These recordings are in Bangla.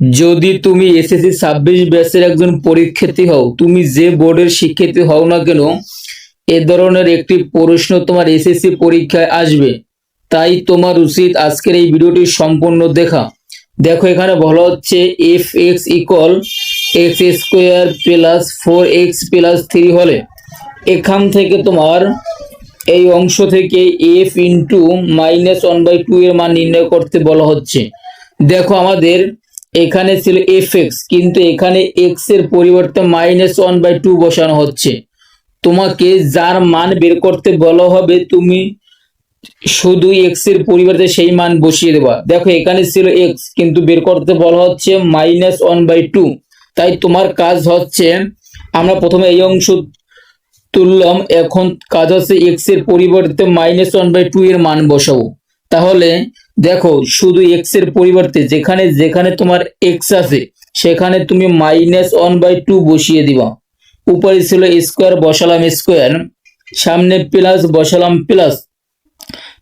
যদি তুমি এসএসসি ছাব্বিশ ব্যাচের একজন পরীক্ষার্থী হও, তুমি যে বোর্ডের শিক্ষার্থী হও না কেন, এ ধরনের একটি প্রশ্ন তোমার এসএসসি পরীক্ষায় আসবে। তাই তোমার উচিত আজকের এই ভিডিওটি সম্পূর্ণ দেখা। দেখো এখানে বলা হচ্ছে F X equal X square plus four X plus three হলে এখান থেকে তোমার এই অংশ থেকে F into minus one by two এর মান নির্ণয় করতে বলা হচ্ছে। দেখো আমাদের এখানে ছিল এফ এক্স কিন্তু এখানে এক্সের পরিবর্তে মাইনাস ওয়ান বাই টু বসানো হচ্ছে। তোমাকে যার মান বের করতে বলা হবে, তুমি শুধু এক্সের পরিবর্তে সেই মান বসিয়ে দেবা। দেখো, এখানে ছিল এক্স কিন্তু বের করতে বলা হচ্ছে মাইনাস ওয়ান বাই টু তাই তোমার কাজ হচ্ছে, আমরা প্রথমে এই অংশ তুললাম, এখন কাজ হচ্ছে এক্সের পরিবর্তে মাইনাস ওয়ান বাই টু এর মান বসাবো। তাহলে দেখো, শুধু এক্সের পরিবর্তে যেখানে যেখানে তোমার এক্স আছে, সেখানে তুমি মাইনাস ওয়ান বাই টু বসিয়ে দিবা। উপরে ছিল স্কোয়ার বসালাম স্কোয়ার সামনে প্লাস বসালাম প্লাস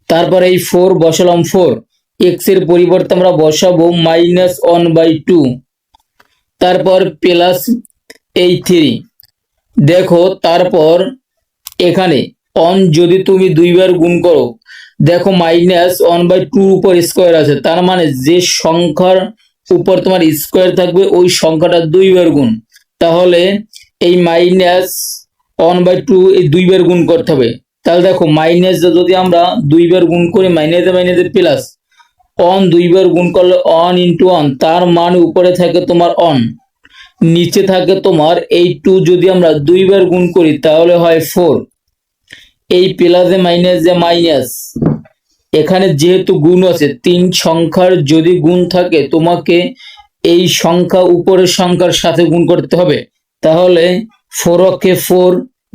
তারপর এই ফোর বসালাম ফোর এক্সের পরিবর্তে আমরা বসাবো মাইনাস ওয়ান বাই টু তারপর প্লাস এই থ্রি দেখো, তারপর এখানে অন যদি তুমি দুইবার গুণ করো দেখো মাইনাস ওয়ান বাই টু উপর স্কোয়ার আছে। তার মানে যে সংখ্যার উপর তোমার স্কোয়ার থাকবে, ওই সংখ্যাটা দুইবার গুণ। তাহলে এই মাইনাস ওয়ান বাই টু এই দুইবার গুণ করতে হবে। তাহলে দেখো মাইনাস যদি আমরা দুইবার গুণ করি মাইনাসে মাইনাসে প্লাস অন দুইবার গুণ করলে অন ইন্টু অন তার মান উপরে থাকে তোমার অন নিচে থাকে তোমার এই টু যদি আমরা দুইবার গুণ করি, তাহলে হয় ফোর এই প্লাসে মাইনাসে মাইনাস। এখানে যেহেতু গুণ আছে, তিন সংখ্যার যদি গুণ থাকে, তোমাকে এই সংখ্যা উপরের সংখ্যার সাথে গুণ করতে হবে। তাহলে ফোর অকে ফোর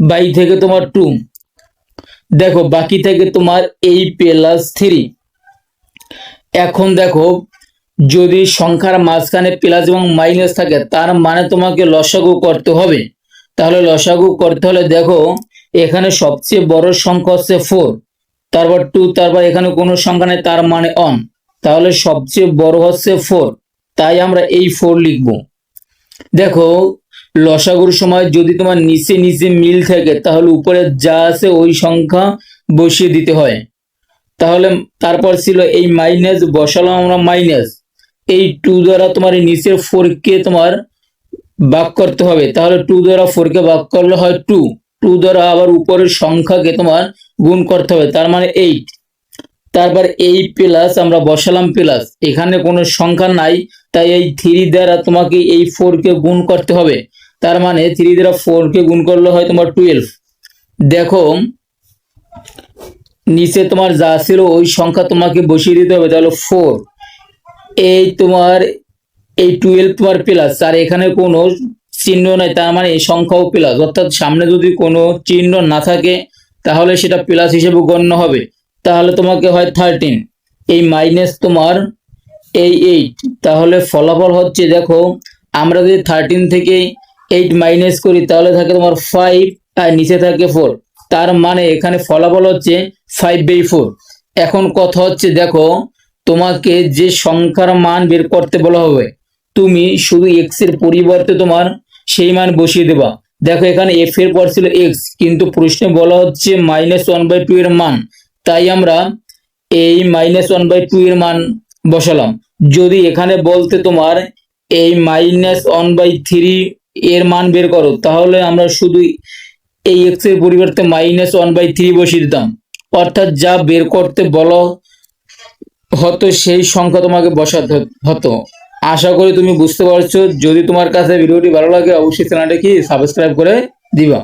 বাই থেকে তোমার টু দেখো, বাকি থেকে তোমার এই প্লাস থ্রি এখন দেখো, যদি সংখ্যার মাঝখানে প্লাস এবং মাইনাস থাকে, তার মানে তোমাকে লসাগু করতে হবে। তাহলে লসাগু করতে হলে দেখো এখানে সবচেয়ে বড় সংখ্যা হচ্ছে ফোর তারপর টু তারপর এখানে কোনো সংখ্যা নেই, তার মানে অন তাহলে সবচেয়ে বড় হচ্ছে ফোর তাই আমরা এই ফোর লিখব। দেখো, লসাগুর সময় যদি তোমার নিচে নিচে মিল থাকে, তাহলে উপরে যা আছে ওই সংখ্যা বসিয়ে দিতে হয়। তাহলে তারপর ছিল এই মাইনাস বসালাম আমরা মাইনাস এই টু দ্বারা তোমার এই নিচের ফোর কে তোমার ভাগ করতে হবে। তাহলে টু দ্বারা ফোর কে ভাগ করলে হয় টু টু দ্বারা আবার উপরের সংখ্যাকে তোমার গুণ করতে হবে, তার মানে এইট তারপর এই প্লাস আমরা বসালাম প্লাস এখানে কোনো সংখ্যা নাই, তাই এই থ্রি দ্বারা তোমাকে এই ফোর কে গুণ করতে হবে। তার মানে থ্রি দ্বারা ফোর কে গুণ করলে হয় তোমার টুয়েলভ দেখো, নিচে তোমার যা ছিল ওই সংখ্যা তোমাকে বসিয়ে দিতে হবে, তাহলে ফোর এই তোমার, এই টুয়েলভ তোমার প্লাস আর এখানে কোনো চিহ্ন নাই, তার মানে এই সংখ্যাও প্লাস অর্থাৎ সামনে যদি কোনো চিহ্ন না থাকে, তাহলে সেটা প্লাস হিসেবে গণ্য হবে। তাহলে তোমাকে হয় থার্টিন এই মাইনাস তোমার এই এইট তাহলে ফলাফল হচ্ছে, দেখো, আমরা যদি থার্টিন থেকে এইট মাইনাস করি, তাহলে থাকে তোমার ফাইভ আর নিচে থাকে ফোর তার মানে এখানে ফলাফল হচ্ছে ফাইভ বাই ফোর এখন কথা হচ্ছে, দেখো, তোমাকে যে সংখ্যার মান বের করতে বলা হবে, তুমি শুধু এক্সের পরিবর্তে তোমার সেই মান বসিয়ে দেবা। দেখো, এখানে এফ এর পর ছিল এক্স কিন্তু প্রশ্নে বলা হচ্ছে মাইনাস ওয়ান বাই টু এর মান। তাই আমরা এই মাইনাস ওয়ান বাই টু এর মান বসালাম। যদি এখানে বলতে তোমার এই মাইনাস ওয়ান বাই থ্রি এর মান বের করো, তাহলে আমরা শুধু এই এক্সের পরিবর্তে মাইনাস ওয়ান বাই থ্রি বসিয়ে দিতাম। অর্থাৎ যা বের করতে বলো হতো, সেই সংখ্যা তোমাকে বসাতে হতো। আশা করি তুমি বুঝতে পারছ। যদি তোমার কাছে ভিডিওটি ভালো লাগে, অবশ্যই চ্যানেলটিকে সাবস্ক্রাইব করে দিবা।